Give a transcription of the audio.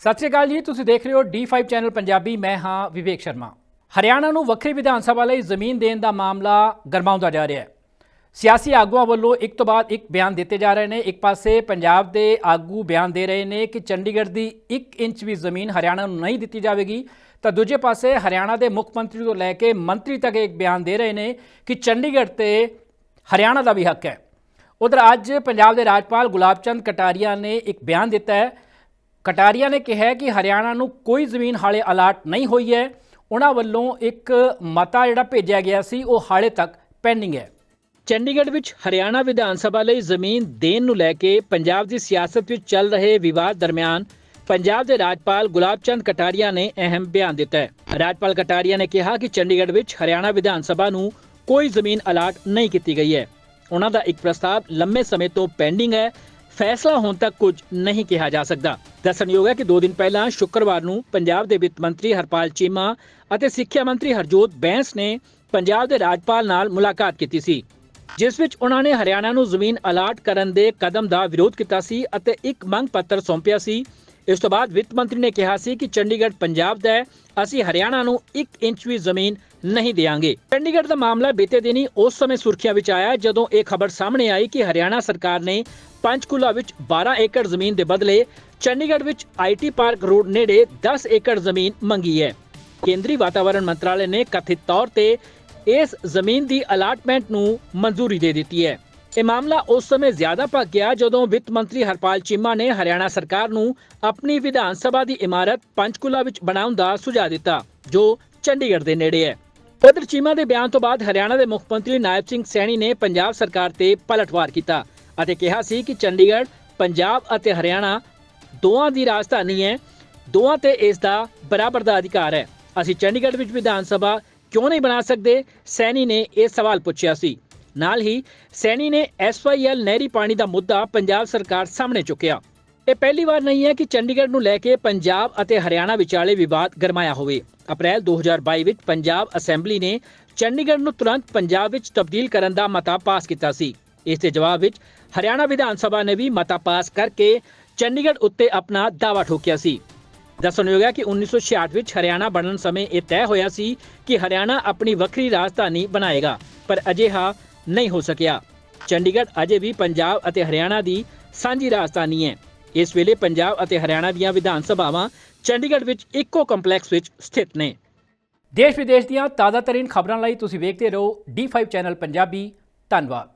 ਸਤਿ ਸ਼੍ਰੀ ਅਕਾਲ ਜੀ, ਤੁਸੀਂ ਦੇਖ ਰਹੇ ਹੋ D5 ਚੈਨਲ ਪੰਜਾਬੀ, ਮੈਂ ਹਾਂ ਵਿਵੇਕ ਸ਼ਰਮਾ। ਹਰਿਆਣਾ ਨੂੰ ਵੱਖਰੀ ਵਿਧਾਨ ਸਭਾ ਲਈ ਜ਼ਮੀਨ ਦੇਣ ਦਾ ਮਾਮਲਾ ਗਰਮਾਉਂਦਾ ਜਾ ਰਿਹਾ ਹੈ। ਸਿਆਸੀ ਆਗੂਆਂ ਵੱਲੋਂ ਇੱਕ ਤੋਂ ਬਾਅਦ ਇੱਕ ਬਿਆਨ ਦਿੱਤੇ ਜਾ ਰਹੇ ਨੇ। ਇੱਕ ਪਾਸੇ ਪੰਜਾਬ ਦੇ ਆਗੂ ਬਿਆਨ ਦੇ ਰਹੇ ਨੇ ਕਿ ਚੰਡੀਗੜ੍ਹ ਦੀ 1 ਇੰਚ ਵੀ ਜ਼ਮੀਨ ਹਰਿਆਣਾ ਨੂੰ ਨਹੀਂ ਦਿੱਤੀ ਜਾਵੇਗੀ। ਤਾਂ ਦੂਜੇ ਪਾਸੇ ਹਰਿਆਣਾ ਦੇ ਮੁੱਖ ਮੰਤਰੀ ਤੋਂ ਲੈ ਕੇ ਮੰਤਰੀ ਤੱਕ ਇੱਕ ਬਿਆਨ ਦੇ ਰਹੇ ਨੇ ਕਿ ਚੰਡੀਗੜ੍ਹ ਤੇ ਹਰਿਆਣਾ ਦਾ ਵੀ ਹੱਕ ਹੈ। ਉਧਰ ਅੱਜ ਪੰਜਾਬ ਦੇ ਰਾਜਪਾਲ ਗੁਲਾਬ ਚੰਦ ਕਟਾਰੀਆ ਨੇ ਇੱਕ ਬਿਆਨ ਦਿੱਤਾ ਹੈ ਕਟਾਰੀਆ ਨੇ ਕਿਹਾ ਕਿ ਹਰਿਆਣਾ ਨੂੰ ਕੋਈ ਜ਼ਮੀਨ ਹਾਲੇ ਅਲਾਟ ਨਹੀਂ ਹੋਈ ਹੈ। ਉਹਨਾਂ ਵੱਲੋਂ ਇੱਕ ਮਤਾ ਜਿਹੜਾ ਭੇਜਿਆ ਗਿਆ ਸੀ, ਉਹ ਹਾਲੇ ਤੱਕ ਪੈਂਡਿੰਗ ਹੈ। ਚੰਡੀਗੜ੍ਹ ਵਿੱਚ ਹਰਿਆਣਾ ਵਿਧਾਨ ਸਭਾ ਲਈ ਜ਼ਮੀਨ ਦੇਣ ਨੂੰ ਲੈ ਕੇ ਪੰਜਾਬ ਦੀ ਸਿਆਸਤ ਵਿੱਚ ਚੱਲ ਰਹੇ ਵਿਵਾਦ ਦਰਮਿਆਨ ਪੰਜਾਬ ਦੇ ਰਾਜਪਾਲ ਗੁਲਾਬ ਚੰਦ ਕਟਾਰੀਆ ਨੇ ਅਹਿਮ ਬਿਆਨ ਦਿੱਤਾ ਹੈ। ਰਾਜਪਾਲ ਕਟਾਰੀਆ ਨੇ ਕਿਹਾ ਕਿ ਚੰਡੀਗੜ੍ਹ ਵਿੱਚ ਹਰਿਆਣਾ ਵਿਧਾਨ ਸਭਾ ਨੂੰ ਕੋਈ ਜ਼ਮੀਨ ਅਲਾਟ ਨਹੀਂ ਕੀਤੀ ਗਈ ਹੈ। ਉਹਨਾਂ ਦਾ ਇੱਕ ਪ੍ਰਸਤਾਵ ਲੰਮੇ ਸਮੇਂ ਤੋਂ ਪੈਂਡਿੰਗ ਹੈ। ਫੈਸਲਾ ਹੋਣ ਤੱਕ ਕੁਝ ਨਹੀਂ ਕਿਹਾ ਜਾ ਸਕਦਾ। ਦੱਸਣਯੋਗ ਹੈ ਕਿ 2 ਦਿਨ ਪਹਿਲਾਂ ਸ਼ੁੱਕਰਵਾਰ ਨੂੰ ਪੰਜਾਬ ਦੇ ਵਿੱਤ ਮੰਤਰੀ ਹਰਪਾਲ ਚੀਮਾ ਅਤੇ ਸਿੱਖਿਆ ਮੰਤਰੀ ਹਰਜੋਤ ਬੈਂਸ ਨੇ ਪੰਜਾਬ ਦੇ ਰਾਜਪਾਲ ਨਾਲ ਮੁਲਾਕਾਤ ਕੀਤੀ ਸੀ, ਜਿਸ ਵਿੱਚ ਉਹਨਾਂ ਨੇ ਹਰਿਆਣਾ ਨੂੰ ਜ਼ਮੀਨ ਅਲਾਟ ਕਰਨ ਦੇ ਕਦਮ ਦਾ ਵਿਰੋਧ ਕੀਤਾ ਸੀ ਅਤੇ ਇੱਕ ਮੰਗ ਪੱਤਰ ਸੌਂਪਿਆ ਸੀ। ਇਸ ਤੋਂ ਬਾਅਦ ਵਿੱਤ ਮੰਤਰੀ ਨੇ ਕਿਹਾ ਸੀ ਕਿ ਚੰਡੀਗੜ੍ਹ ਪੰਜਾਬ ਦਾ ਹੈ, ਅਸੀਂ ਹਰਿਆਣਾ ਨੂੰ 1 ਇੰਚ ਵੀ ਜ਼ਮੀਨ ਨਹੀਂ ਦੇਵਾਂਗੇ ਚੰਡੀਗੜ੍ਹ ਦਾ ਮਾਮਲਾ ਬੀਤੇ ਦਿਨੀ ਉਸ ਸਮੇਂ ਸੁਰਖੀਆਂ ਵਿੱਚ ਆਇਆ, ਜਦੋਂ ਇਹ ਖਬਰ ਸਾਹਮਣੇ ਆਈ ਕਿ ਹਰਿਆਣਾ ਸਰਕਾਰ ਨੇ ਪੰਚਕੂਲਾ ਵਿੱਚ 12 ਏਕੜ ਜ਼ਮੀਨ ਦੇ ਬਦਲੇ ਚੰਡੀਗੜ੍ਹ ਵਿੱਚ ਆਈਟੀ ਪਾਰਕ ਰੋਡ ਨੇੜੇ 10 ਏਕੜ ਜ਼ਮੀਨ ਮੰਗੀ ਹੈ। ਕੇਂਦਰੀ ਵਾਤਾਵਰਣ ਮੰਤਰਾਲੇ ਨੇ ਕਥਿਤ ਤੌਰ ਤੇ ਇਸ ਜ਼ਮੀਨ ਦੀ ਅਲਾਟਮੈਂਟ ਨੂੰ ਮਨਜ਼ੂਰੀ ਦੇ ਦਿੱਤੀ ਹੈ। ਇਹ ਮਾਮਲਾ ਉਸ ਸਮੇਂ ਜ਼ਿਆਦਾ ਭੱਗ ਗਿਆ ਜਦੋਂ ਵਿੱਤ ਮੰਤਰੀ ਹਰਪਾਲ ਚੀਮਾ ਨੇ ਹਰਿਆਣਾ ਸਰਕਾਰ ਨੂੰ ਆਪਣੀ ਵਿਧਾਨ ਸਭਾ ਦੀ ਇਮਾਰਤ ਪੰਚਕੂਲਾ ਵਿੱਚ ਬਣਾਉਣ ਦਾ ਸੁਝਾਅ ਦਿੱਤਾ, ਜੋ ਚੰਡੀਗੜ੍ਹ ਦੇ ਨੇੜੇ ਹੈ। ਉਧਰ ਚੀਮਾ ਦੇ ਬਿਆਨ ਤੋਂ ਬਾਅਦ ਹਰਿਆਣਾ ਦੇ ਮੁੱਖ ਮੰਤਰੀ ਨਾਇਬ ਸਿੰਘ ਸੈਣੀ ਨੇ ਪੰਜਾਬ ਸਰਕਾਰ ਤੇ ਪਲਟਵਾਰ ਕੀਤਾ। ਅਤੇ ਕਿਹਾ ਸੀ ਕਿ ਚੰਡੀਗੜ੍ਹ, ਪੰਜਾਬ ਅਤੇ ਹਰਿਆਣਾ ਦੋਵਾਂ ਦੀ ਰਾਜਧਾਨੀ ਹੈ। ਦੋਵਾਂ ਤੇ ਇਸ ਦਾ ਬਰਾਬਰ ਦਾ ਅਧਿਕਾਰ ਹੈ। ਅਸੀਂ ਚੰਡੀਗੜ੍ਹ ਵਿੱਚ ਵਿਧਾਨ ਸਭਾ ਕਿਉਂ ਨਹੀਂ ਬਣਾ ਸਕਦੇ? ਸੈਣੀ ਨੇ ਇਹ ਸਵਾਲ ਪੁੱਛਿਆ ਸੀ। ਨਾਲ ਹੀ ਸੈਣੀ ਨੇ ਐਸਵਾਈਐਲ ਨਹਿਰੀ ਪਾਣੀ ਦਾ ਮੁੱਦਾ ਪੰਜਾਬ ਸਰਕਾਰ ਸਾਹਮਣੇ ਚੁੱਕਿਆ। ਇਹ ਪਹਿਲੀ ਵਾਰ ਨਹੀਂ ਹੈ ਕਿ ਚੰਡੀਗੜ੍ਹ ਨੂੰ ਲੈ ਕੇ ਪੰਜਾਬ ਅਤੇ ਹਰਿਆਣਾ ਵਿਚਾਲੇ ਵਿਵਾਦ ਗਰਮਾਇਆ ਹੋਵੇ। ਅਪ੍ਰੈਲ 2022 ਵਿੱਚ ਪੰਜਾਬ ਅਸੈਂਬਲੀ ਨੇ ਚੰਡੀਗੜ੍ਹ ਨੂੰ ਤੁਰੰਤ ਪੰਜਾਬ ਵਿੱਚ ਤਬਦੀਲ ਕਰਨ ਦਾ ਮਤਾ ਪਾਸ ਕੀਤਾ ਸੀ। ਇਸ ਦੇ ਜਵਾਬ ਵਿੱਚ ਹਰਿਆਣਾ ਵਿਧਾਨ ਸਭਾ ਨੇ ਵੀ ਮਤਾ ਪਾਸ ਕਰਕੇ ਚੰਡੀਗੜ੍ਹ ਉੱਤੇ ਆਪਣਾ ਦਾਅਵਾ ਠੋਕਿਆ ਸੀ। ਦੱਸਣਯੋਗ ਹੈ ਕਿ 1966 ਵਿੱਚ ਹਰਿਆਣਾ ਬਣਨ ਸਮੇਂ ਇਹ ਤੈਅ ਹੋਇਆ ਸੀ ਕਿ ਹਰਿਆਣਾ ਆਪਣੀ ਵੱਖਰੀ ਰਾਜਧਾਨੀ ਬਣਾਏਗਾ, ਪਰ ਅਜਿਹਾ ਨਹੀਂ ਹੋ ਸਕਿਆ। ਚੰਡੀਗੜ੍ਹ ਅਜੇ ਵੀ ਪੰਜਾਬ ਅਤੇ ਹਰਿਆਣਾ ਦੀ ਸਾਂਝੀ ਰਾਜਧਾਨੀ ਹੈ। ਇਸ ਵੇਲੇ ਪੰਜਾਬ ਅਤੇ ਹਰਿਆਣਾ ਦੀਆਂ ਵਿਧਾਨ ਸਭਾਵਾਂ ਚੰਡੀਗੜ੍ਹ ਵਿੱਚ ਇੱਕੋ ਕੰਪਲੈਕਸ ਵਿੱਚ ਸਥਿਤ ਨੇ। ਦੇਸ਼ ਵਿਦੇਸ਼ ਦੀਆਂ ਤਾਜ਼ਾ ਤਰੀਨ ਖਬਰਾਂ ਲਈ ਤੁਸੀਂ ਵੇਖਦੇ ਰਹੋ D5 ਚੈਨਲ ਪੰਜਾਬੀ। ਧੰਨਵਾਦ।